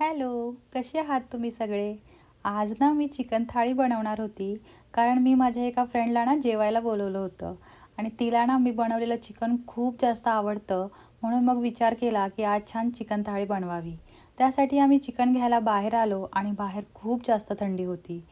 Hello कसे आहात तुम्ही सगळे? आज ना मी चिकन थाळी बनवणार होती कारण मी माझ्या एका फ्रेंडला ना जेवायला बोलवलं होतं. आणि तिला ना मी बनवलेलं चिकन खूप जास्त आवडतं म्हणून मग विचार केला की आज छान चिकन थाळी बनवावी. त्यासाठी आम्ही चिकन घ्यायला बाहेर आलो आणि बाहेर खूप जास्त थंडी होती.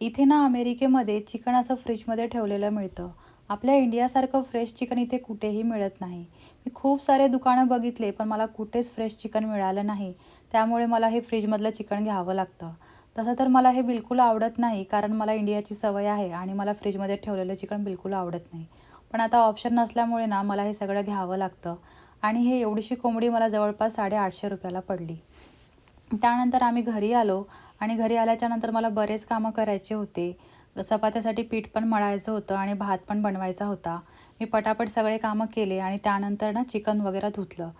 इथे ना अमेरिकेमध्ये चिकन असं फ्रीजमध्ये ठेवलेलं मिळतं. आपल्या इंडियासारखं फ्रेश चिकन इथे कुठेही मिळत नाही. मी खूप सारे दुकानं बघितले पण मला कुठेच फ्रेश चिकन मिळालं नाही. त्यामुळे मला हे फ्रीजमधलं चिकन घ्यावं लागतं. तसं तर मला हे बिलकुल आवडत नाही कारण मला इंडियाची सवय आहे आणि मला फ्रीजमध्ये ठेवलेलं चिकन बिलकुल आवडत नाही. पण आता ऑप्शन नसल्यामुळे ना मला हे सगळं घ्यावं लागतं. आणि हे एवढीशी कोंबडी मला जवळपास साडेआठशे रुपयाला पडली. त्यानंतर आम्ही घरी आलो आणि घरी आल्याच्यानंतर मला बरेच कामं करायचे होते. चपात्यासाठी पीठ पण मळायचं होतं आणि भात पण बनवायचा होता. मी पटापट सगळे कामं केले आणि त्यानंतर ना चिकन वगैरे धुतलं.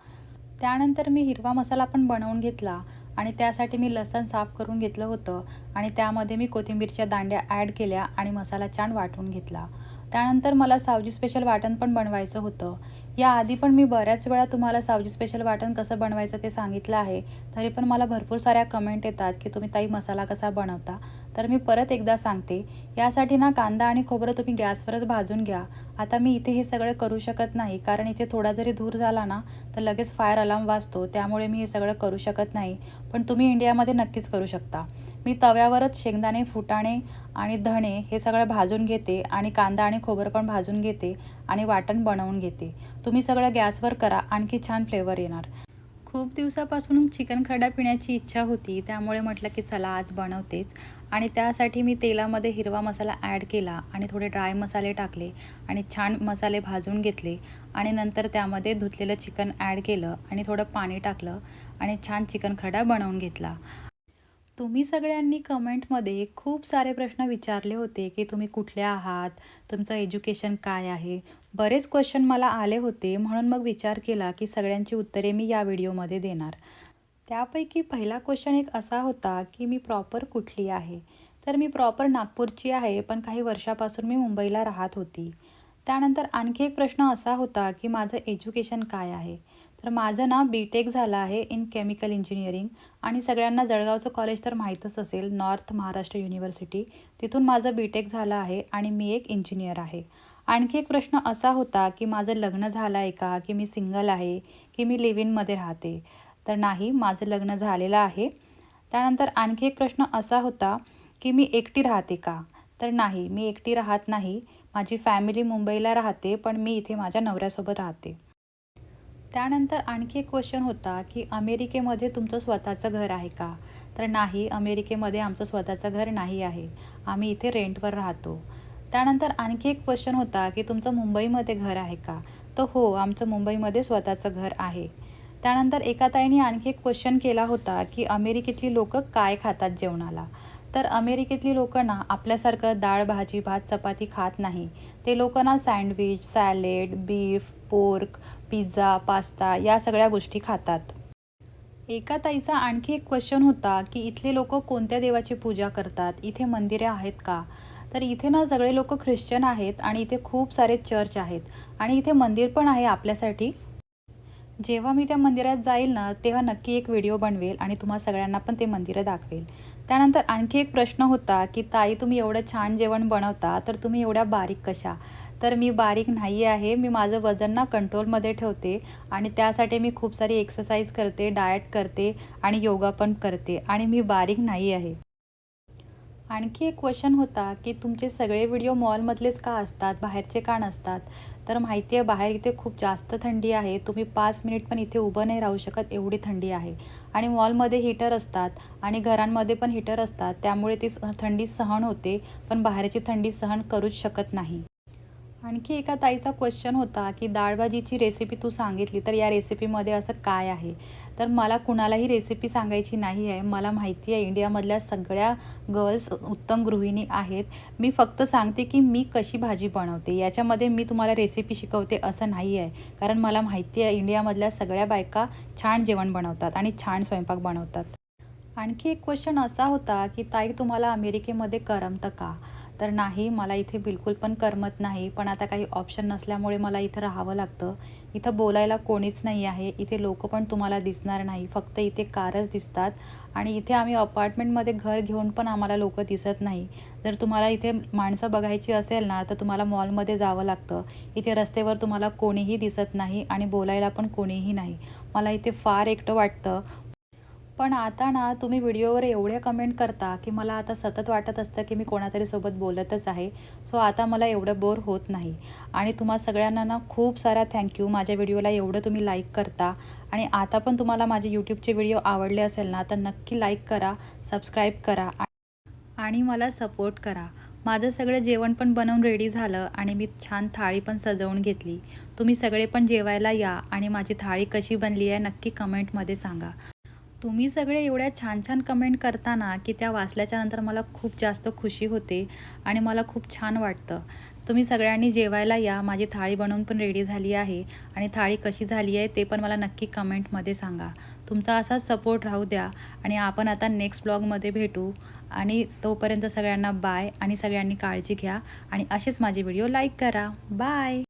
त्यानंतर मी हिरवा मसाला पण बनवून घेतला आणि त्यासाठी मी लसण साफ करून घेतलं होतं आणि त्यामध्ये मी कोथिंबीरच्या दांड्या ॲड केल्या आणि मसाला छान वाटून घेतला. त्यानंतर मला सावजी स्पेशल वाटण पण बनवायचं होतं. याआधी पण मी बऱ्याच वेळा तुम्हाला सावजी स्पेशल वाटण कसं बनवायचं ते सांगितलं आहे तरी पण मला भरपूर साऱ्या कमेंट येतात की तुम्ही ताई मसाला कसा बनवता. तर मी परत एकदा सांगते यासाठी ना कांदा आणि खोबरं तुम्ही गॅसवरच भाजून घ्या. आता मी इथे हे सगळं करू शकत नाही कारण इथे थोडा जरी धूर झाला ना तर लगेच फायर अलार्म वाजतो त्यामुळे मी हे सगळं करू शकत नाही. पण तुम्ही इंडियामध्ये नक्कीच करू शकता. मी तव्यावरच शेंगदाणे फुटाणे आणि धणे हे सगळं भाजून घेते आणि कांदा आणि खोबरं पण भाजून घेते आणि वाटण बनवून घेते. तुम्ही सगळं गॅसवर करा आणखी छान फ्लेवर येणार. खूप दिवसापासून चिकन खरडा पिण्याची इच्छा होती त्यामुळे म्हटलं की चला आज बनवतेच. आणि त्यासाठी मी तेलामध्ये हिरवा मसाला ॲड केला आणि थोडे ड्राय मसाले टाकले आणि छान मसाले भाजून घेतले आणि नंतर त्यामध्ये धुतलेलं चिकन ॲड केलं आणि थोडं पाणी टाकलं आणि छान चिकन खरडा बनवून घेतला. तुम्ही सगळ्यांनी कमेंटमध्ये खूप सारे प्रश्न विचारले होते की तुम्ही कुठले आहात तुमचं एज्युकेशन काय आहे? बरेच क्वेश्चन मला आले होते म्हणून मग विचार केला की सगळ्यांची उत्तरे मी या व्हिडिओमध्ये देणार. त्यापैकी पहिला क्वेश्चन एक असा होता की मी प्रॉपर कुठली आहे? तर मी प्रॉपर नागपूरची आहे पण काही वर्षापासून मी मुंबईला राहत होती. त्यानंतर आणखी एक प्रश्न असा होता की माझं एज्युकेशन काय आहे? तर माझं ना बी टेक झालं आहे इन केमिकल इंजिनिअरिंग आणि सगळ्यांना जळगावचं कॉलेज तर माहीतच असेल नॉर्थ महाराष्ट्र युनिव्हर्सिटी तिथून माझं बी टेक झालं आहे आणि मी एक इंजिनियर आहे. आणखी एक प्रश्न असा होता की माझं लग्न झालं आहे का? की मी सिंगल आहे? की मी लिव्ह इनमध्ये राहते? तर नाही माझं लग्न झालेलं आहे. त्यानंतर आणखी एक प्रश्न असा होता की मी एकटी राहते का? तर नाही मी एकटी राहत नाही. माझी फॅमिली मुंबईला राहते पण मी इथे माझ्या नवऱ्यासोबत राहते. त्यानंतर आणखी एक क्वेश्चन होता की अमेरिकेमध्ये तुमचं स्वतःचं घर आहे का? तर नाही अमेरिकेमध्ये आमचं स्वतःचं घर नाही आहे. आम्ही इथे रेंटवर राहतो. त्यानंतर आणखी एक क्वेश्चन होता की तुमचं मुंबईमध्ये घर आहे का? तर हो आमचं मुंबईमध्ये स्वतःचं घर आहे. त्यानंतर एका ताईने आणखी एक क्वेश्चन केला होता की अमेरिकेतली लोकं काय खातात जेवणाला? तर अमेरिकेतली लोकं ना आपल्यासारखं डाळ भाजी भात चपाती खात नाही. ते लोकं ना sandwich salad beef pork pizza pasta या सगळ्या गोष्टी खातात. एका ताईचा आणखी एक क्वेश्चन होता की इथले लोक कोणत्या देवाची पूजा करतात? इथे मंदिरे आहेत का? तर इथे ना सगळे लोक ख्रिश्चन आहेत आणि इथे खूप सारे चर्च आहेत. आणि इथे मंदिर पण आहे आपल्यासाठी. जेव्हा मी त्या मंदिरात जाईल ना तेव्हा नक्की एक व्हिडिओ बनवेल आणि तुम्हा सगळ्यांना पण ते मंदिरं दाखवेल. त्यानंतर आणखी एक प्रश्न होता की ताई तुम्ही एवढं छान जेवण बनवता तर तुम्ही एवढ्या बारीक कशा? तर मी बारीक नाही आहे मी माझं वजन ना कंट्रोलमध्ये ठेवते आणि त्यासाठी मी खूप सारी एक्सरसाइज करते डाएट करते आणि योगा पण करते आणि मी बारीक नाही आहे. आणखी एक क्वेश्चन होता की तुमचे सगळे व्हिडिओ मॉलमधलेच का असतात? बाहेरचे का नसतात? तर माहिती आहे बाहेर इथे खूप जास्त थंडी आहे. तुम्ही पाच मिनिट पण इथे उभं नाही राहू शकत एवढी थंडी आहे. आणि मॉलमध्ये हीटर असतात आणि घरांमध्ये पण हीटर असतात त्यामुळे ती थंडी सहन होते पण बाहेरची थंडी सहन करूच शकत नाही. आणखी एका ताईचा क्वेश्चन होता की डाळभाजीची रेसिपी तू सांगितली तर या रेसिपीमध्ये असं काय आहे? तर मला कुणालाही रेसिपी सांगायची नाही आहे. मला माहिती आहे इंडियामधल्या सगळ्या गर्ल्स उत्तम गृहिणी आहेत. मी फक्त सांगते की मी कशी भाजी बनवते. याच्यामध्ये मी तुम्हाला रेसिपी शिकवते असं नाही आहे. कारण मला माहिती आहे इंडियामधल्या सगळ्या बायका छान जेवण बनवतात आणि छान स्वयंपाक बनवतात. आणखी एक क्वेश्चन असा होता की ताई तुम्हाला अमेरिकेमध्ये करमतं का? तर नाही मला इथे बिलकुल पण करमत नाही. पण आता काही ऑप्शन नसल्यामुळे मला इथं राहावं लागतं. इथं बोलायला कोणीच नाही आहे. इथे लोक पण तुम्हाला दिसणार नाही. फक्त इथे कारच दिसतात. आणि इथे आम्ही अपार्टमेंटमध्ये घर घेऊन पण आम्हाला लोक दिसत नाही. जर तुम्हाला इथे माणसं बघायची असेल ना तर तुम्हाला मॉलमध्ये जावं लागतं. इथे रस्त्यावर तुम्हाला कोणीही दिसत नाही आणि बोलायला पण कोणीही नाही. मला इथे फार एकटं वाटतं. पण आता ना तुम्ही व्हिडिओवर एवढे कमेंट करता की मला आता सतत वाटत असतं की मी कोणातरी सोबत बोलतच आहे. सो आता मला एवढं बोर होत नाही. आणि तुम्हा सगळ्यांना ना खूप सारा थँक्यू माझ्या व्हिडिओला एवढं तुम्ही लाईक करता. आणि आता पण तुम्हाला माझे यूट्यूबचे व्हिडिओ आवडले असेल ना तर नक्की लाईक करा सबस्क्राईब करा आणि मला सपोर्ट करा. माझं सगळं जेवण पण बनवून रेडी झालं आणि मी छान थाळी पण सजवून घेतली. तुम्ही सगळे पण जेवायला या आणि माझी थाळी कशी बनली आहे नक्की कमेंटमध्ये सांगा. तुम्ही सगळे एवढ्या छान छान कमेंट करता ना की त्या वाचल्याच्या नंतर मला खूप जास्त खुशी होते आणि मला खूप छान वाटतं. तुम्ही सगळ्यांनी जेवायला या. माझी थाळी बनवून पण रेडी झाली आहे आणि थाळी कशी झाली आहे ते पण मला नक्की कमेंटमध्ये सांगा. तुमचा असाच सपोर्ट राहू द्या आणि आपण आता नेक्स्ट ब्लॉगमध्ये भेटू. आणि तोपर्यंत सगळ्यांना बाय आणि सगळ्यांनी काळजी घ्या आणि असेच माझे व्हिडिओ लाईक करा. बाय